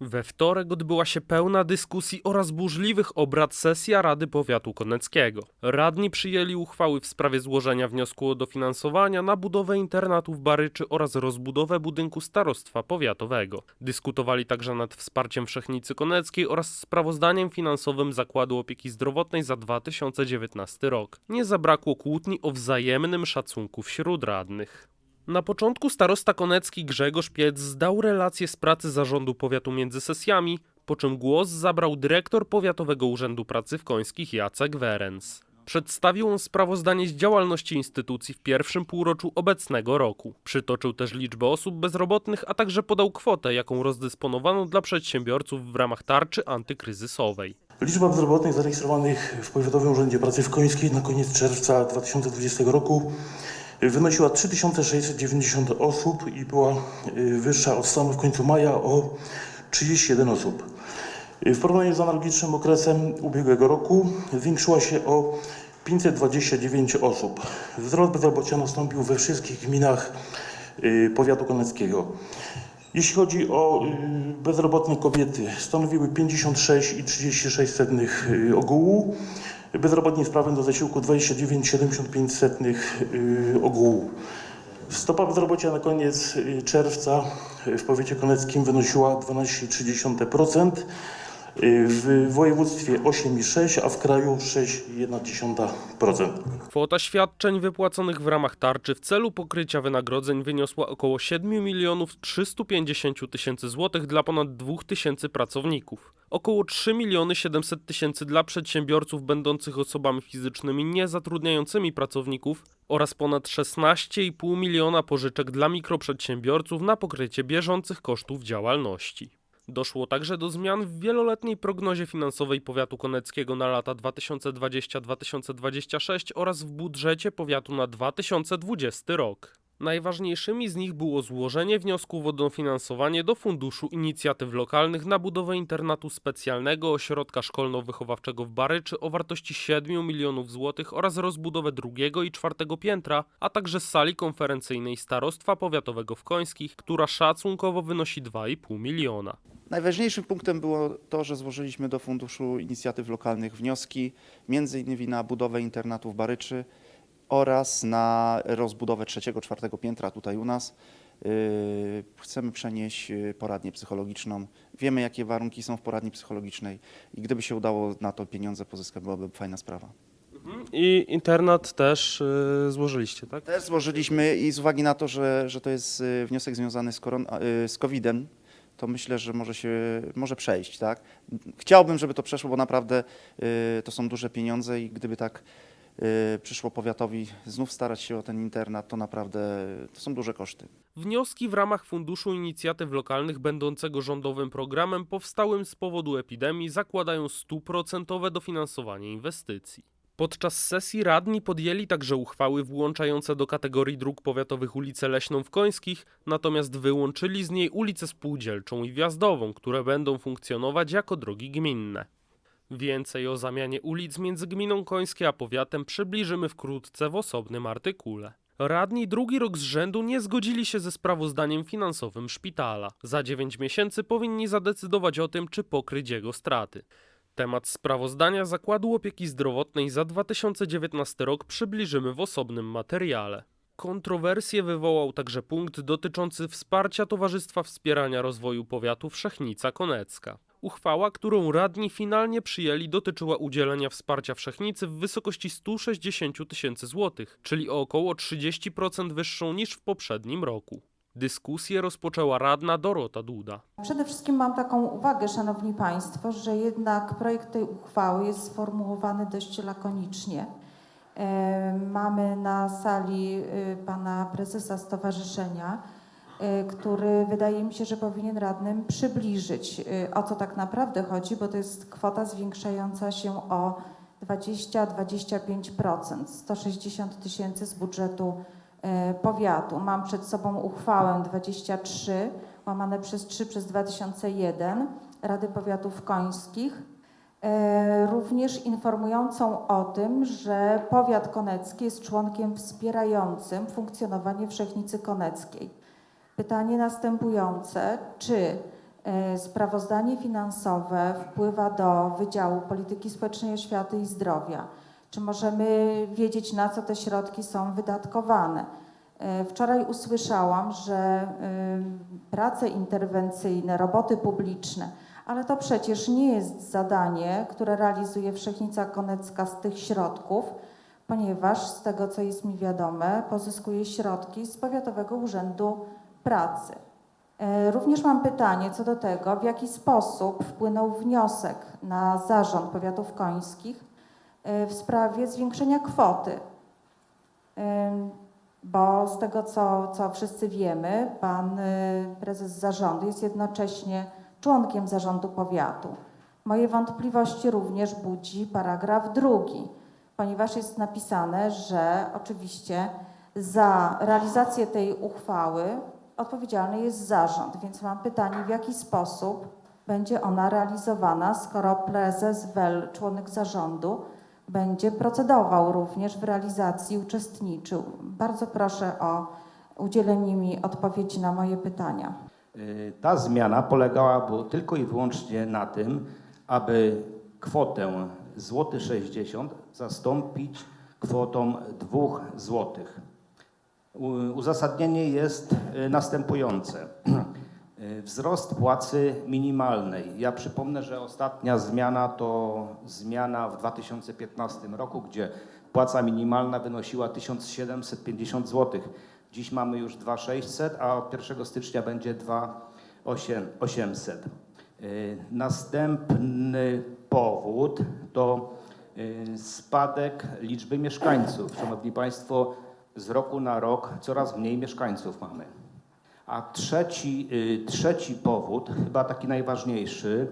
We wtorek odbyła się pełna dyskusji oraz burzliwych obrad sesja Rady Powiatu Koneckiego. Radni przyjęli uchwały w sprawie złożenia wniosku o dofinansowania na budowę internatu w Baryczy oraz rozbudowę budynku starostwa powiatowego. Dyskutowali także nad wsparciem Wszechnicy Koneckiej oraz sprawozdaniem finansowym Zakładu Opieki Zdrowotnej za 2019 rok. Nie zabrakło kłótni o wzajemnym szacunku wśród radnych. Na początku starosta konecki Grzegorz Piec zdał relację z pracy zarządu powiatu między sesjami, po czym głos zabrał dyrektor Powiatowego Urzędu Pracy w Końskich Jacek Werens. Przedstawił on sprawozdanie z działalności instytucji w pierwszym półroczu obecnego roku. Przytoczył też liczbę osób bezrobotnych, a także podał kwotę, jaką rozdysponowano dla przedsiębiorców w ramach tarczy antykryzysowej. Liczba bezrobotnych zarejestrowanych w Powiatowym Urzędzie Pracy w Końskiej na koniec czerwca 2020 roku wynosiła 3690 osób i była y, wyższa od stanu w końcu maja o 31 osób. W porównaniu z analogicznym okresem ubiegłego roku zwiększyła się o 529 osób. Wzrost bezrobocia nastąpił we wszystkich gminach y, powiatu koneckiego. Jeśli chodzi o y, bezrobotne kobiety, stanowiły 56,36 y, ogółu. Bezrobotni z prawem do zasiłku 29,75 y, ogółu. Stopa bezrobocia na koniec y, czerwca w powiecie koneckim wynosiła 12,3%, y, w województwie 8,6%, a w kraju 6,1%. Kwota świadczeń wypłaconych w ramach tarczy w celu pokrycia wynagrodzeń wyniosła około 7 milionów 350 tysięcy złotych dla ponad 2 tysięcy pracowników. Około 3 miliony 700 tysięcy dla przedsiębiorców będących osobami fizycznymi niezatrudniającymi pracowników oraz ponad 16,5 miliona pożyczek dla mikroprzedsiębiorców na pokrycie bieżących kosztów działalności. Doszło także do zmian w wieloletniej prognozie finansowej powiatu koneckiego na lata 2020-2026 oraz w budżecie powiatu na 2020 rok. Najważniejszymi z nich było złożenie wniosków o dofinansowanie do Funduszu Inicjatyw Lokalnych na budowę internatu specjalnego ośrodka szkolno-wychowawczego w Baryczy o wartości 7 milionów złotych oraz rozbudowę drugiego i czwartego piętra, a także sali konferencyjnej Starostwa Powiatowego w Końskich, która szacunkowo wynosi 2,5 miliona. Najważniejszym punktem było to, że złożyliśmy do Funduszu Inicjatyw Lokalnych wnioski, między innymi na budowę internatu w Baryczy oraz na rozbudowę trzeciego, czwartego piętra tutaj u nas. Yy, Chcemy przenieść yy, poradnię psychologiczną. Wiemy, jakie warunki są w poradni psychologicznej i gdyby się udało na to pieniądze pozyskać, byłaby fajna sprawa. I internat też yy, złożyliście, tak? Też złożyliśmy i z uwagi na to, że, że to jest y, wniosek związany z, koron, y, z COVID-em, to myślę, że może się może przejść, tak? Chciałbym, żeby to przeszło, bo naprawdę y, to są duże pieniądze i gdyby tak y, przyszło powiatowi znów starać się o ten internat, to naprawdę to są duże koszty. Wnioski w ramach Funduszu Inicjatyw Lokalnych będącego rządowym programem powstałym z powodu epidemii zakładają stuprocentowe dofinansowanie inwestycji. Podczas sesji radni podjęli także uchwały włączające do kategorii dróg powiatowych ulicę Leśną w Końskich, natomiast wyłączyli z niej ulicę Spółdzielczą i Wjazdową, które będą funkcjonować jako drogi gminne. Więcej o zamianie ulic między gminą Końskie a powiatem przybliżymy wkrótce w osobnym artykule. Radni drugi rok z rzędu nie zgodzili się ze sprawozdaniem finansowym szpitala. Za 9 miesięcy powinni zadecydować o tym, czy pokryć jego straty. Temat sprawozdania Zakładu Opieki Zdrowotnej za 2019 rok przybliżymy w osobnym materiale. Kontrowersję wywołał także punkt dotyczący wsparcia Towarzystwa Wspierania Rozwoju Powiatu Wszechnica Konecka. Uchwała, którą radni finalnie przyjęli, dotyczyła udzielenia wsparcia Wszechnicy w wysokości 160 000 tysięcy złotych, czyli o około 30% wyższą niż w poprzednim roku. Dyskusję rozpoczęła radna Dorota Duda. Przede wszystkim mam taką uwagę, Szanowni Państwo, że jednak projekt tej uchwały jest sformułowany dość lakonicznie. Mamy na sali e, pana prezesa stowarzyszenia, e, który wydaje mi się, że powinien radnym przybliżyć, e, o co tak naprawdę chodzi, bo to jest kwota zwiększająca się o 20-25%, 160 tysięcy z budżetu powiatu. Mam przed sobą uchwałę 23 łamane przez 3 przez 2001 Rady Powiatów Końskich, e, również informującą o tym, że powiat konecki jest członkiem wspierającym funkcjonowanie Wszechnicy Koneckiej. Pytanie następujące, czy E, Sprawozdanie finansowe wpływa do Wydziału Polityki Społecznej, Oświaty i Zdrowia. Czy możemy wiedzieć, na co te środki są wydatkowane? E, Wczoraj usłyszałam, że y, prace interwencyjne, roboty publiczne, ale to przecież nie jest zadanie, które realizuje Wszechnica Konecka z tych środków, ponieważ z tego, co jest mi wiadome, pozyskuje środki z Powiatowego Urzędu Pracy. E, Również mam pytanie co do tego, w jaki sposób wpłynął wniosek na zarząd powiatów końskich e, w sprawie zwiększenia kwoty. Ym, Bo z tego, co, co wszyscy wiemy, pan y, prezes zarządu jest jednocześnie członkiem zarządu powiatu. Moje wątpliwości również budzi paragraf drugi, ponieważ jest napisane, że oczywiście za realizację tej uchwały odpowiedzialny jest zarząd, więc mam pytanie, w jaki sposób będzie ona realizowana, skoro prezes WEL, członek zarządu, będzie procedował również w realizacji, uczestniczył. Bardzo proszę o udzielenie mi odpowiedzi na moje pytania. Y, Ta zmiana polegała tylko i wyłącznie na tym, aby kwotę złoty 60 zastąpić kwotą 2 złotych. U- Uzasadnienie jest y, następujące. Y, Wzrost płacy minimalnej. Ja przypomnę, że ostatnia zmiana to zmiana w 2015 roku, gdzie płaca minimalna wynosiła 1750 zł. Dziś mamy już 2600, a od 1 stycznia będzie 2800. Y, Następny powód to y, spadek liczby mieszkańców. Szanowni Państwo, z roku na rok coraz mniej mieszkańców mamy. A trzeci, y, trzeci powód, chyba taki najważniejszy,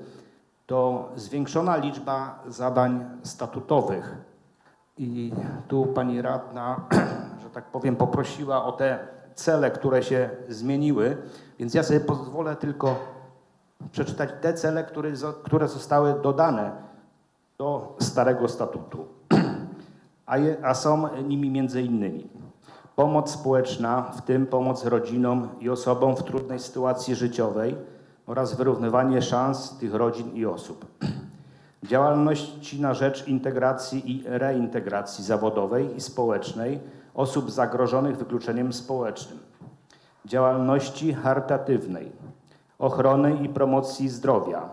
to zwiększona liczba zadań statutowych. I tu pani radna, że tak powiem, poprosiła o te cele, które się zmieniły, więc ja sobie pozwolę tylko przeczytać te cele, które, które zostały dodane do starego statutu. A, je, a są nimi między innymi pomoc społeczna, w tym pomoc rodzinom i osobom w trudnej sytuacji życiowej oraz wyrównywanie szans tych rodzin i osób. Działalności na rzecz integracji i reintegracji zawodowej i społecznej osób zagrożonych wykluczeniem społecznym. Działalności charytatywnej, ochrony i promocji zdrowia,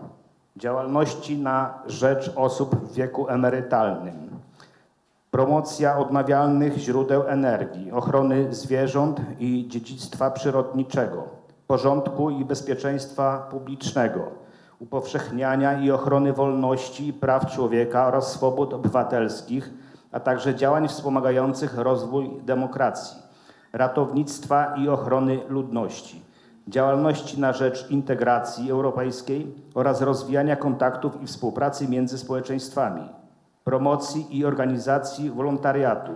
działalności na rzecz osób w wieku emerytalnym, promocja odnawialnych źródeł energii, ochrony zwierząt i dziedzictwa przyrodniczego, porządku i bezpieczeństwa publicznego, upowszechniania i ochrony wolności i praw człowieka oraz swobód obywatelskich, a także działań wspomagających rozwój demokracji, ratownictwa i ochrony ludności, działalności na rzecz integracji europejskiej oraz rozwijania kontaktów i współpracy między społeczeństwami, promocji i organizacji wolontariatu,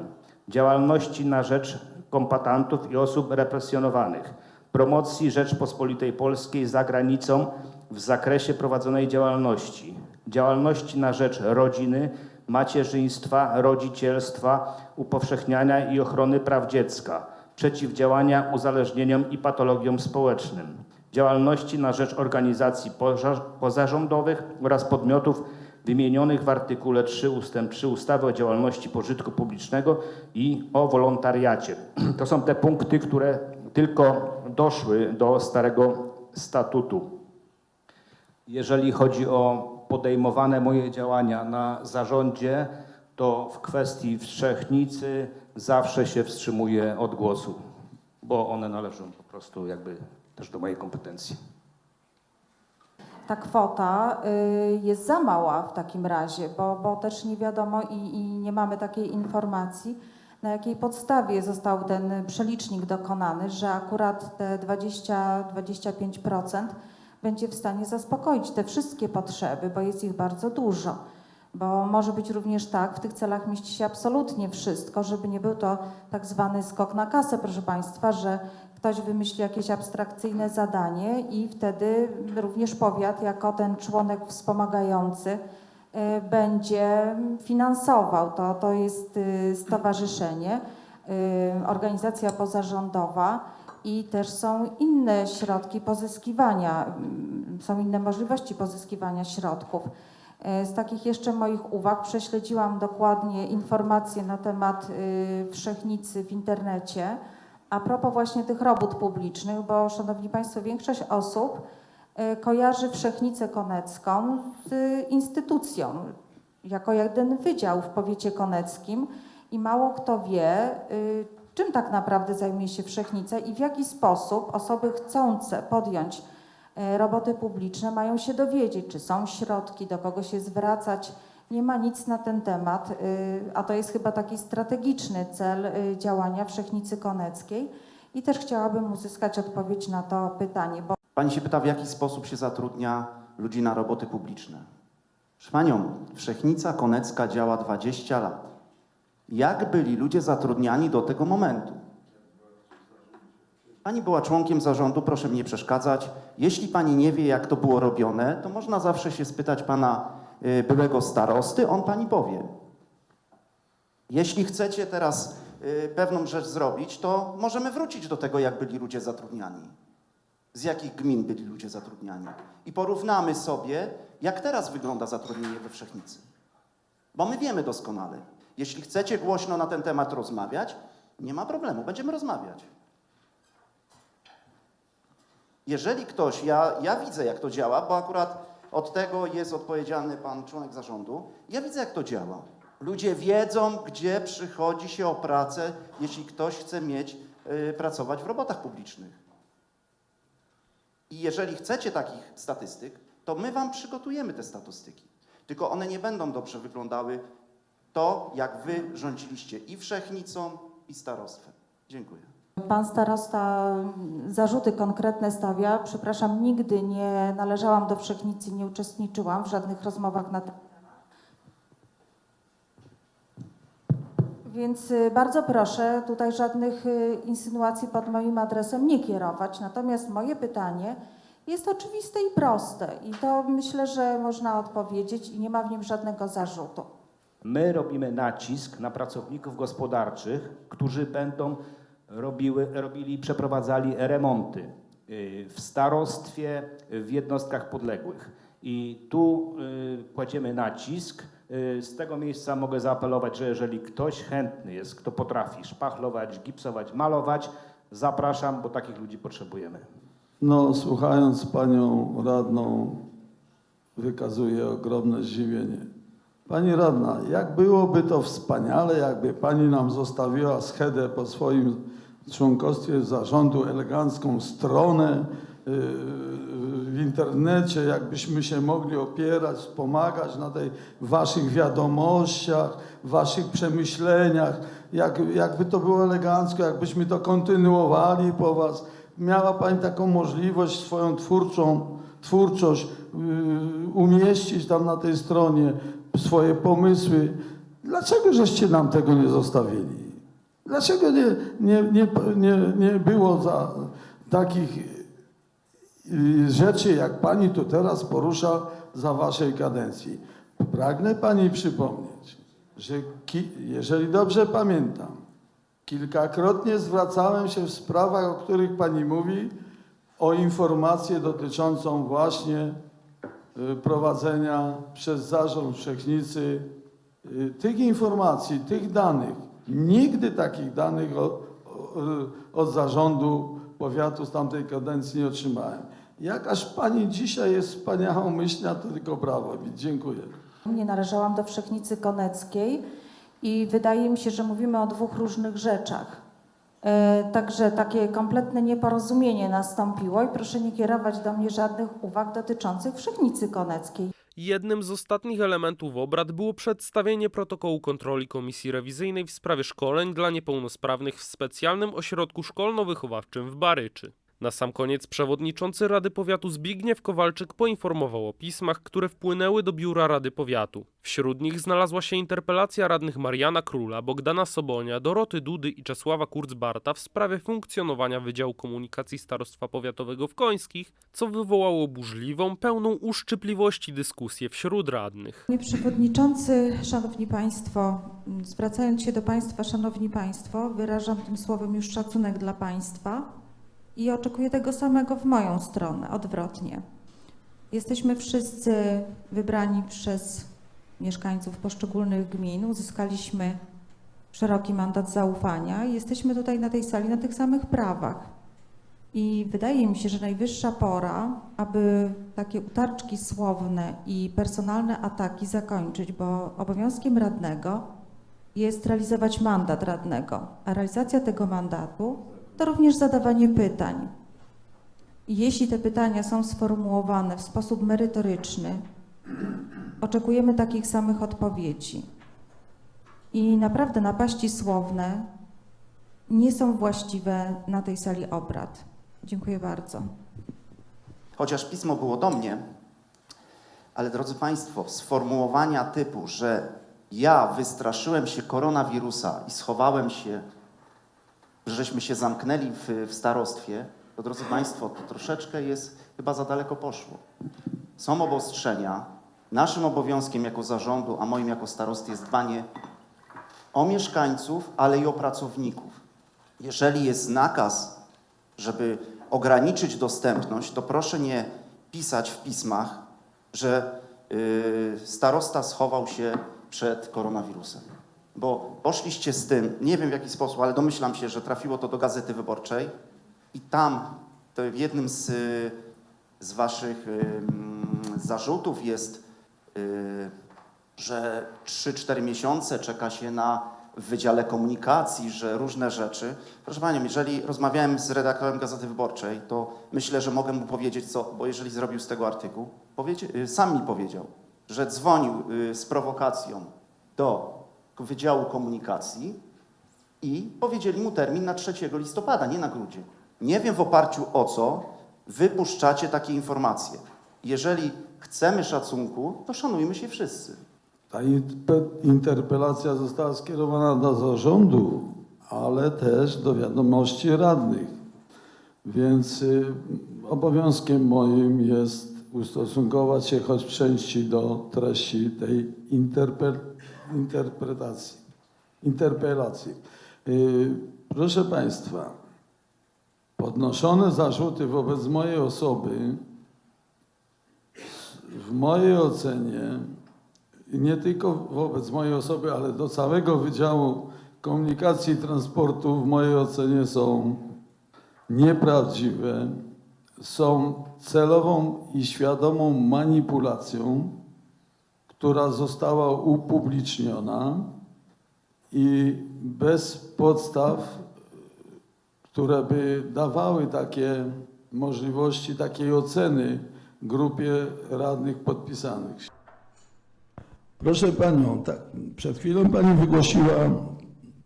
działalności na rzecz kombatantów i osób represjonowanych, promocji Rzeczpospolitej Polskiej za granicą w zakresie prowadzonej działalności, działalności na rzecz rodziny, macierzyństwa, rodzicielstwa, upowszechniania i ochrony praw dziecka, przeciwdziałania uzależnieniom i patologiom społecznym, działalności na rzecz organizacji poza- pozarządowych oraz podmiotów wymienionych w artykule 3 ust. 3 ustawy o działalności pożytku publicznego i o wolontariacie. To są te punkty, które tylko doszły do starego statutu. Jeżeli chodzi o podejmowane moje działania na zarządzie, to w kwestii Wszechnicy zawsze się wstrzymuję od głosu, bo one należą po prostu jakby też do mojej kompetencji. Ta kwota y, jest za mała w takim razie, bo, bo też nie wiadomo i, i nie mamy takiej informacji, na jakiej podstawie został ten przelicznik dokonany, że akurat te 20-25% będzie w stanie zaspokoić te wszystkie potrzeby, bo jest ich bardzo dużo. Bo może być również tak, w tych celach mieści się absolutnie wszystko, żeby nie był to tak zwany skok na kasę, proszę Państwa, że ktoś wymyśli jakieś abstrakcyjne zadanie i wtedy również powiat, jako ten członek wspomagający, y, będzie finansował. To, to jest y, stowarzyszenie, y, organizacja pozarządowa i też są inne środki pozyskiwania, mm, są inne możliwości pozyskiwania środków. E, Z takich jeszcze moich uwag prześledziłam dokładnie informacje na temat y, Wszechnicy w internecie. A propos właśnie tych robót publicznych, bo Szanowni Państwo, większość osób y, kojarzy Wszechnicę Konecką z instytucją, jako jeden wydział w powiecie koneckim i mało kto wie, y, czym tak naprawdę zajmuje się Wszechnica i w jaki sposób osoby chcące podjąć roboty publiczne mają się dowiedzieć, czy są środki, do kogo się zwracać. Nie ma nic na ten temat, y, a to jest chyba taki strategiczny cel y, działania Wszechnicy Koneckiej. I też chciałabym uzyskać odpowiedź na to pytanie, bo Pani się pyta, w jaki sposób się zatrudnia ludzi na roboty publiczne. Proszę Panią, Wszechnica Konecka działa 20 lat. Jak byli ludzie zatrudniani do tego momentu? Pani była członkiem zarządu, proszę mi nie przeszkadzać. Jeśli Pani nie wie, jak to było robione, to można zawsze się spytać Pana y, byłego starosty, on Pani powie. Jeśli chcecie teraz y, pewną rzecz zrobić, to możemy wrócić do tego, jak byli ludzie zatrudniani z jakich gmin byli ludzie zatrudniani. I porównamy sobie, jak teraz wygląda zatrudnienie we Wszechnicy. Bo my wiemy doskonale. Jeśli chcecie głośno na ten temat rozmawiać, nie ma problemu, będziemy rozmawiać. Jeżeli ktoś, ja, ja widzę jak to działa, bo akurat od tego jest odpowiedzialny pan członek zarządu, ja widzę jak to działa. Ludzie wiedzą, gdzie przychodzi się o pracę, jeśli ktoś chce mieć, y, pracować w robotach publicznych. I jeżeli chcecie takich statystyk, to my Wam przygotujemy te statystyki. Tylko one nie będą dobrze wyglądały to, jak Wy rządziliście i Wszechnicą, i starostwem. Dziękuję. Pan starosta zarzuty konkretne stawia. Przepraszam, nigdy nie należałam do Wszechnicy, nie uczestniczyłam w żadnych rozmowach na ten. Więc y, bardzo proszę tutaj żadnych y, insynuacji pod moim adresem nie kierować. Natomiast moje pytanie jest oczywiste i proste i to myślę, że można odpowiedzieć i nie ma w nim żadnego zarzutu. My robimy nacisk na pracowników gospodarczych, którzy będą robiły, robili przeprowadzali remonty y, w starostwie, w jednostkach podległych. I tu y, kładziemy nacisk. Y, Z tego miejsca mogę zaapelować, że jeżeli ktoś chętny jest, kto potrafi szpachlować, gipsować, malować, zapraszam, bo takich ludzi potrzebujemy. No, słuchając panią radną, wykazuję ogromne zdziwienie. Pani radna, jak byłoby to wspaniale, jakby pani nam zostawiła schedę po swoim członkostwie zarządu, elegancką stronę yy, w internecie, jakbyśmy się mogli opierać, wspomagać na tej waszych wiadomościach, waszych przemyśleniach, jak, jakby to było elegancko, jakbyśmy to kontynuowali po was. Miała Pani taką możliwość swoją twórczą, twórczość yy, umieścić tam na tej stronie, swoje pomysły. Dlaczego żeście nam tego nie zostawili? Dlaczego nie, nie, nie, nie, nie było za takich yy, rzeczy, jak Pani tu teraz porusza za Waszej kadencji? Pragnę Pani przypomnieć, że jeżeli dobrze pamiętam, Kilkakrotnie zwracałem się w sprawach, o których Pani mówi, o informację dotyczącą właśnie y, prowadzenia przez Zarząd Wszechnicy y, tych informacji, tych danych. Nigdy takich danych od, od zarządu powiatu z tamtej kadencji nie otrzymałem. Jakaż Pani dzisiaj jest wspaniałą myślna, to tylko brawo. Dziękuję. Nie należałam do Wszechnicy Koneckiej i wydaje mi się, że mówimy o dwóch różnych rzeczach. E, Także takie kompletne nieporozumienie nastąpiło i proszę nie kierować do mnie żadnych uwag dotyczących Wszechnicy Koneckiej. Jednym z ostatnich elementów obrad było przedstawienie protokołu kontroli Komisji Rewizyjnej w sprawie szkoleń dla niepełnosprawnych w specjalnym ośrodku szkolno-wychowawczym w Baryczy. Na sam koniec przewodniczący Rady Powiatu Zbigniew Kowalczyk poinformował o pismach, które wpłynęły do biura Rady Powiatu. Wśród nich znalazła się interpelacja radnych Mariana Króla, Bogdana Sobonia, Doroty Dudy i Czesława Kurzbarta w sprawie funkcjonowania Wydziału Komunikacji Starostwa Powiatowego w Końskich, co wywołało burzliwą, pełną uszczypliwości dyskusję wśród radnych. Panie Przewodniczący, Szanowni Państwo, zwracając się do Państwa, Szanowni Państwo, wyrażam tym słowem już szacunek dla Państwa i oczekuję tego samego w moją stronę, odwrotnie. Jesteśmy wszyscy wybrani przez mieszkańców poszczególnych gmin, uzyskaliśmy szeroki mandat zaufania i jesteśmy tutaj na tej sali na tych samych prawach. I wydaje mi się, że najwyższa pora, aby takie utarczki słowne i personalne ataki zakończyć, bo obowiązkiem radnego jest realizować mandat radnego, a realizacja tego mandatu to również zadawanie pytań. Jeśli te pytania są sformułowane w sposób merytoryczny, oczekujemy takich samych odpowiedzi. I naprawdę napaści słowne nie są właściwe na tej sali obrad. Dziękuję bardzo. Chociaż pismo było do mnie, ale drodzy Państwo, sformułowania typu, że ja wystraszyłem się koronawirusa i schowałem się, żeśmy się zamknęli w, w starostwie, to drodzy Państwo, to troszeczkę jest chyba za daleko poszło. Są obostrzenia. Naszym obowiązkiem jako zarządu, a moim jako starosty jest dbanie o mieszkańców, ale i o pracowników. Jeżeli jest nakaz, żeby ograniczyć dostępność, to proszę nie pisać w pismach, że yy, starosta schował się przed koronawirusem. Bo poszliście z tym, nie wiem w jaki sposób, ale domyślam się, że trafiło to do Gazety Wyborczej i tam w jednym z, z waszych zarzutów jest, że 3-4 miesiące czeka się na Wydziale Komunikacji, że różne rzeczy. Proszę Panią, jeżeli rozmawiałem z redaktorem Gazety Wyborczej, to myślę, że mogę mu powiedzieć co, bo jeżeli zrobił z tego artykuł, y, sam mi powiedział, że dzwonił y, z prowokacją do Wydziału Komunikacji i powiedzieli mu termin na 3 listopada, nie na grudzień. Nie wiem w oparciu o co wypuszczacie takie informacje. Jeżeli chcemy szacunku, to szanujmy się wszyscy. Ta interpe- interpelacja została skierowana do zarządu, ale też do wiadomości radnych. Więc y, obowiązkiem moim jest ustosunkować się choć w części do treści tej interpe- interpretacji, interpelacji. Y, proszę Państwa, podnoszone zarzuty wobec mojej osoby w mojej ocenie nie tylko wobec mojej osoby, ale do całego Wydziału Komunikacji i Transportu w mojej ocenie są nieprawdziwe, są celową i świadomą manipulacją, która została upubliczniona i bez podstaw, które by dawały takie możliwości, takiej oceny grupie radnych podpisanych. Proszę Panią, tak, przed chwilą Pani wygłosiła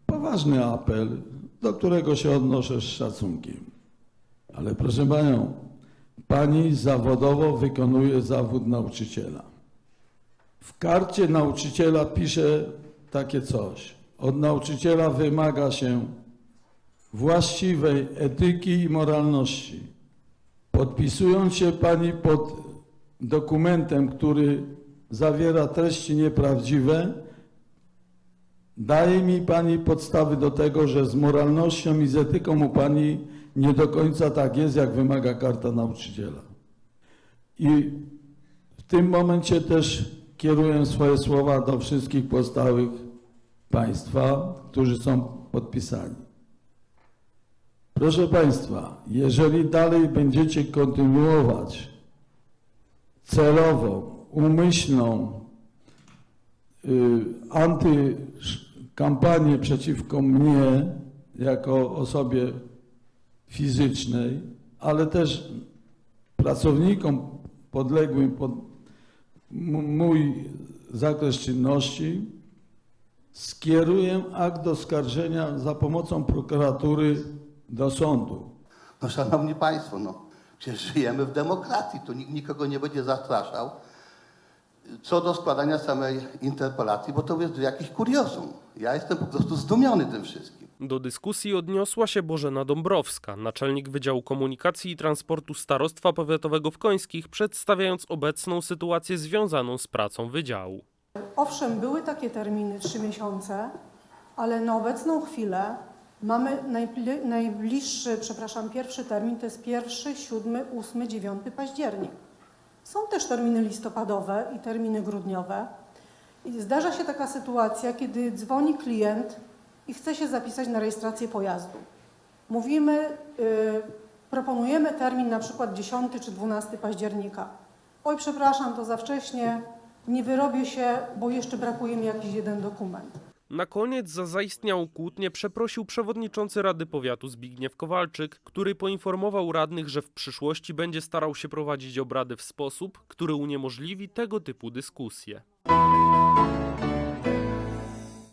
poważny apel, do którego się odnoszę z szacunkiem. Ale proszę Panią, Pani zawodowo wykonuje zawód nauczyciela. W karcie nauczyciela pisze takie coś. Od nauczyciela wymaga się właściwej etyki i moralności. Podpisując się Pani pod dokumentem, który zawiera treści nieprawdziwe, daje mi Pani podstawy do tego, że z moralnością i z etyką u Pani nie do końca tak jest, jak wymaga karta nauczyciela. I w tym momencie też kieruję swoje słowa do wszystkich pozostałych Państwa, którzy są podpisani. Proszę Państwa, jeżeli dalej będziecie kontynuować celową, umyślną y, antykampanię przeciwko mnie jako osobie fizycznej, ale też pracownikom podległym pod mój zakres czynności, skieruję akt oskarżenia za pomocą prokuratury do sądu. No szanowni państwo, no przecież żyjemy w demokracji, tu nikt nikogo nie będzie zastraszał. Co do składania samej interpelacji, bo to jest jakiś kuriozum. Ja jestem po prostu zdumiony tym wszystkim. Do dyskusji odniosła się Bożena Dąbrowska, naczelnik Wydziału Komunikacji i Transportu Starostwa Powiatowego w Końskich, przedstawiając obecną sytuację związaną z pracą wydziału. Owszem, były takie terminy trzy miesiące, ale na obecną chwilę Mamy najbli- najbliższy, przepraszam, pierwszy termin to jest 1, 7, 8, 9 październik. Są też terminy listopadowe i terminy grudniowe. I zdarza się taka sytuacja, kiedy dzwoni klient i chce się zapisać na rejestrację pojazdu. Mówimy, y, proponujemy termin na przykład 10 czy 12 października. Oj, przepraszam, to za wcześnie, nie wyrobię się, bo jeszcze brakuje mi jakiś jeden dokument. Na koniec za zaistniałą kłótnię przeprosił przewodniczący Rady Powiatu Zbigniew Kowalczyk, który poinformował radnych, że w przyszłości będzie starał się prowadzić obrady w sposób, który uniemożliwi tego typu dyskusje.